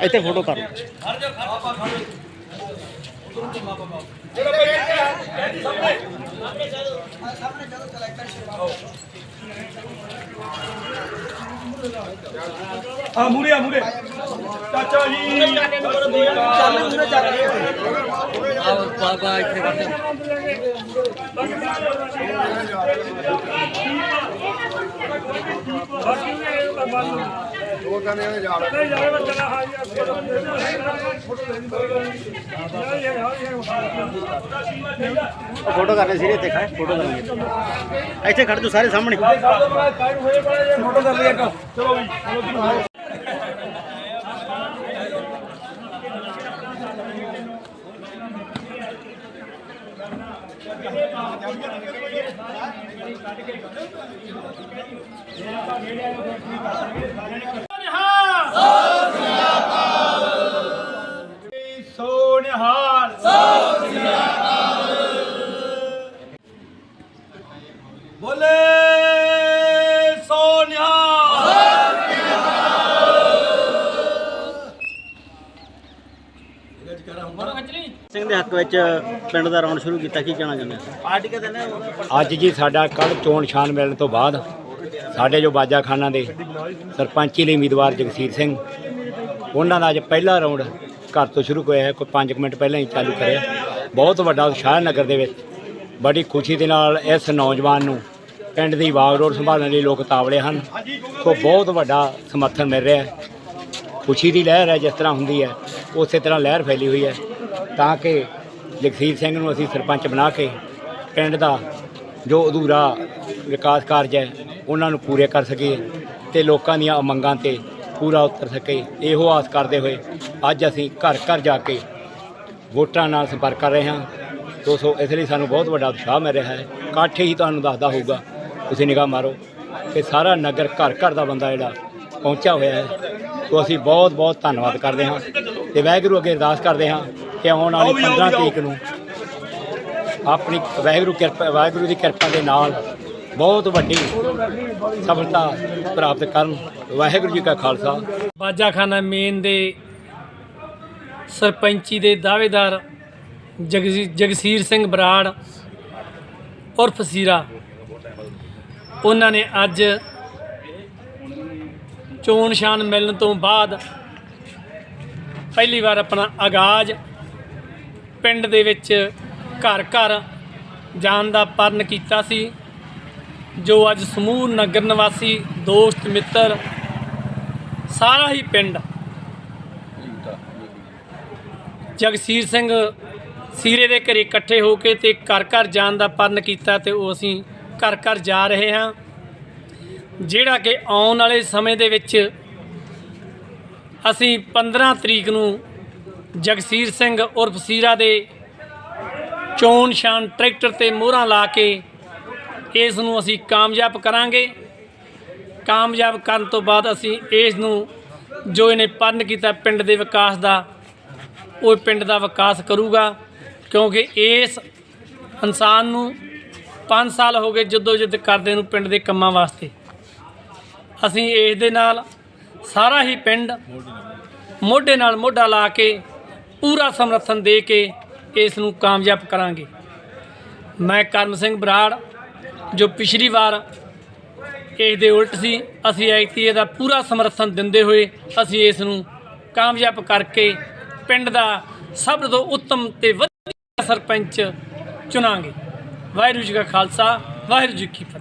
ਇੱਥੇ ਫੋਟੋ ਕਰ। ਆ ਮੂਰੇ ਆ ਮੂਰੇ। ਚਾਚਾ ਜੀ ਚੱਲ ਮੂਰੇ ਚੱਲ ਫੋਟੋ ਕਰਨੀ ਸੀ ਇੱਥੇ ਖੜੇ ਫੋਟੋ ਕਰਾਂਗੇ ਇੱਥੇ ਖੜ ਜੋ ਸਾਰੇ ਸਾਹਮਣੇ। ਫੋਟੋ ਕਰ ਲਈ ਇੱਕ। ਚਲੋ ਵੀ ਸੋ ਸਿੰਘ ਦੇ ਹੱਕ ਵਿੱਚ ਪਿੰਡ ਦਾ ਰਾਉਂਡ ਸ਼ੁਰੂ ਕੀਤਾ ਕੀ ਕਹਿਣਾ ਚਾਹੁੰਦੇ ਆ ਪਾਰਟੀ ਕਦੇ ਨੇ ਅੱਜ ਜੀ ਸਾਡਾ ਕੱਲ ਚੋਣ ਨਿਸ਼ਾਨ ਮਿਲਣ ਤੋਂ ਬਾਅਦ ਸਾਡੇ ਜੋ ਬਾਜਾਖਾਨਾ ਦੇ ਸਰਪੰਚੀ ਲਈ ਉਮੀਦਵਾਰ ਜਗਸੀਰ ਸਿੰਘ ਉਹਨਾਂ ਦਾ ਅੱਜ ਪਹਿਲਾ ਰਾਉਂਡ ਘਰ ਤੋਂ ਸ਼ੁਰੂ ਹੋਇਆ ਹੈ ਕੋਈ 5 ਮਿੰਟ ਪਹਿਲਾਂ ਹੀ ਚਾਲੂ ਕਰਿਆ। ਬਹੁਤ ਵੱਡਾ ਉਤਸ਼ਾਹ ਨਗਰ ਦੇ ਵਿੱਚ ਬੜੀ ਖੁਸ਼ੀ ਦੇ ਨਾਲ ਇਸ ਨੌਜਵਾਨ ਨੂੰ ਪਿੰਡ ਦੀ ਵਾਗਡੋਰ ਸੰਭਾਲਣ ਲਈ ਲੋਕ ਤਾਵਲੇ ਹਨ। ਸੋ ਬਹੁਤ ਵੱਡਾ ਸਮਰਥਨ ਮਿਲ ਰਿਹਾ ਹੈ। ਖੁਸ਼ੀ ਦੀ ਲਹਿਰ ਹੈ ਜਿਸ ਤਰ੍ਹਾਂ ਹੁੰਦੀ ਹੈ ਉਸੇ ਤਰ੍ਹਾਂ ਲਹਿਰ ਫੈਲੀ ਹੋਈ ਹੈ। ਤਾਂ ਕਿ ਜਗਸੀਰ ਸਿੰਘ ਨੂੰ ਅਸੀਂ ਸਰਪੰਚ ਬਣਾ ਕੇ ਪਿੰਡ ਦਾ ਜੋ ਅਧੂਰਾ ਵਿਕਾਸ ਕਾਰਜ ਹੈ, ਉਹਨਾਂ ਨੂੰ ਪੂਰੇ ਕਰ ਸਕੀਏ ਤੇ ਲੋਕਾਂ ਦੀਆਂ ਮੰਗਾਂ ਤੇ ਪੂਰਾ ਉਤਰ ਸਕੇ। ਇਹੋ ਆਸ ਕਰਦੇ ਹੋਏ ਅੱਜ ਅਸੀਂ ਘਰ ਘਰ ਜਾ ਕੇ ਵੋਟਰਾਂ ਨਾਲ ਸੰਪਰਕ ਕਰ ਰਹੇ ਹਾਂ। ਦੋਸਤੋ ਇਸ ਲਈ ਸਾਨੂੰ ਬਹੁਤ ਵੱਡਾ ਉਤਸ਼ਾਹ ਮਿਲ ਰਿਹਾ ਹੈ। ਇਕੱਠ ਹੀ ਤੁਹਾਨੂੰ ਦੱਸਦਾ ਹੋਊਗਾ, ਤੁਸੀਂ ਨਿਗਾਹ ਮਾਰੋ ਕਿ ਸਾਰਾ ਨਗਰ ਘਰ ਘਰ ਦਾ ਬੰਦਾ ਜਿਹੜਾ ਪਹੁੰਚਿਆ ਹੋਇਆ ਹੈ। ਸੋ ਅਸੀਂ ਬਹੁਤ ਬਹੁਤ ਧੰਨਵਾਦ ਕਰਦੇ ਹਾਂ ਤੇ ਵਾਹਿਗੁਰੂ ਅੱਗੇ ਅਰਦਾਸ ਕਰਦੇ ਹਾਂ ਕਿ ਆਉਣ ਵਾਲੀ 15 ਤਰੀਕ ਨੂੰ ਆਪਣੀ ਵਾਹਿਗੁਰੂ ਕਿਰਪਾ ਵਾਹਿਗੁਰੂ ਦੀ ਕਿਰਪਾ ਦੇ ਨਾਲ ਬਹੁਤ ਵੱਡੀ ਸਫਲਤਾ ਪ੍ਰਾਪਤ ਕਰਨ ਵਾਹਿਗੁਰੂ ਜੀ ਕਾ ਖਾਲਸਾ। ਬਾਜਾਖਾਨਾ ਮੇਨ ਦੇ ਸਰਪੰਚੀ ਦੇ ਦਾਅਵੇਦਾਰ ਜਗਜੀ- ਜਗਸੀਰ ਸਿੰਘ ਬਰਾੜ ਉਰਫ ਸੀਰਾ ਉਹਨਾਂ ਨੇ ਅੱਜ ਚੋਣ ਨਿਸ਼ਾਨ ਮਿਲਣ ਤੋਂ ਬਾਅਦ ਪਹਿਲੀ ਵਾਰ ਆਪਣਾ ਆਗਾਜ਼ ਪਿੰਡ ਦੇ ਵਿੱਚ ਘਰ ਘਰ ਜਾਣ ਦਾ ਪਰਨ ਕੀਤਾ ਸੀ, ਜੋ ਅੱਜ ਸਮੂਹ ਨਗਰ ਨਿਵਾਸੀ, ਦੋਸਤ, ਮਿੱਤਰ ਸਾਰਾ ਹੀ ਪਿੰਡ ਜਗਸੀਰ ਸਿੰਘ ਸੀਰੇ ਦੇ ਘਰੇ ਇਕੱਠੇ ਹੋ ਕੇ ਤੇ ਘਰ ਘਰ ਜਾਣ ਦਾ ਪਰਨ ਕੀਤਾ ਤੇ ਉਹ ਅਸੀਂ ਘਰ ਘਰ ਜਾ ਰਹੇ ਹਾਂ। ਜਿਹੜਾ ਕਿ ਆਉਣ ਵਾਲੇ ਸਮੇਂ ਦੇ ਵਿੱਚ ਅਸੀਂ 15 ਤਰੀਕ ਨੂੰ ਜਗਸੀਰ ਸਿੰਘ ਉਰਫ ਸੀਰਾ ਦੇ ਚੋਣ ਸ਼ਾਨ ਟਰੈਕਟਰ ਤੇ ਮੋਹਰਾਂ ਲਾ ਕੇ ਇਸ ਨੂੰ ਅਸੀਂ ਕਾਮਯਾਬ ਕਰਾਂਗੇ। ਕਾਮਯਾਬ ਕਰਨ ਤੋਂ ਬਾਅਦ ਅਸੀਂ ਇਸ ਨੂੰ ਜੋ ਇਹਨੇ ਪਰਨ ਕੀਤਾ ਪਿੰਡ ਦੇ ਵਿਕਾਸ ਦਾ, ਉਹ ਪਿੰਡ ਦਾ ਵਿਕਾਸ ਕਰੂਗਾ। ਕਿਉਂਕਿ ਇਸ ਇਨਸਾਨ ਨੂੰ 5 ਸਾਲ ਹੋ ਗਏ ਜਦੋਂ ਜਿੱਦ ਕਰਦੇ ਨੂੰ ਪਿੰਡ ਦੇ ਕੰਮਾਂ ਵਾਸਤੇ। ਅਸੀਂ ਇਸ ਦੇ ਨਾਲ ਸਾਰਾ ਹੀ ਪਿੰਡ ਮੋਢੇ ਨਾਲ ਮੋਢਾ ਲਾ ਕੇ ਪੂਰਾ ਸਮਰਥਨ ਦੇ ਕੇ ਇਸ ਨੂੰ ਕਾਮਯਾਬ ਕਰਾਂਗੇ। ਮੈਂ ਕਰਮ ਸਿੰਘ ਬਰਾੜ, ਜੋ ਪਿਛਲੀ ਵਾਰ ਇਸ ਦੇ ਉਲਟ ਸੀ, ਅਸੀਂ ਐਤੀ ਇਹਦਾ ਪੂਰਾ ਸਮਰਥਨ ਦਿੰਦੇ ਹੋਏ ਅਸੀਂ ਇਸ ਨੂੰ ਕਾਮਯਾਬ ਕਰਕੇ ਪਿੰਡ ਦਾ ਸਭ ਤੋਂ ਉੱਤਮ ਤੇ ਵਧੀਆ ਸਰਪੰਚ ਚੁਣਾਂਗੇ। ਵਾਹਿਗੁਰੂ ਜੀ ਕਾ ਖਾਲਸਾ, ਵਾਹਿਗੁਰੂ ਜੀ ਕੀ ਫਤਿਹ।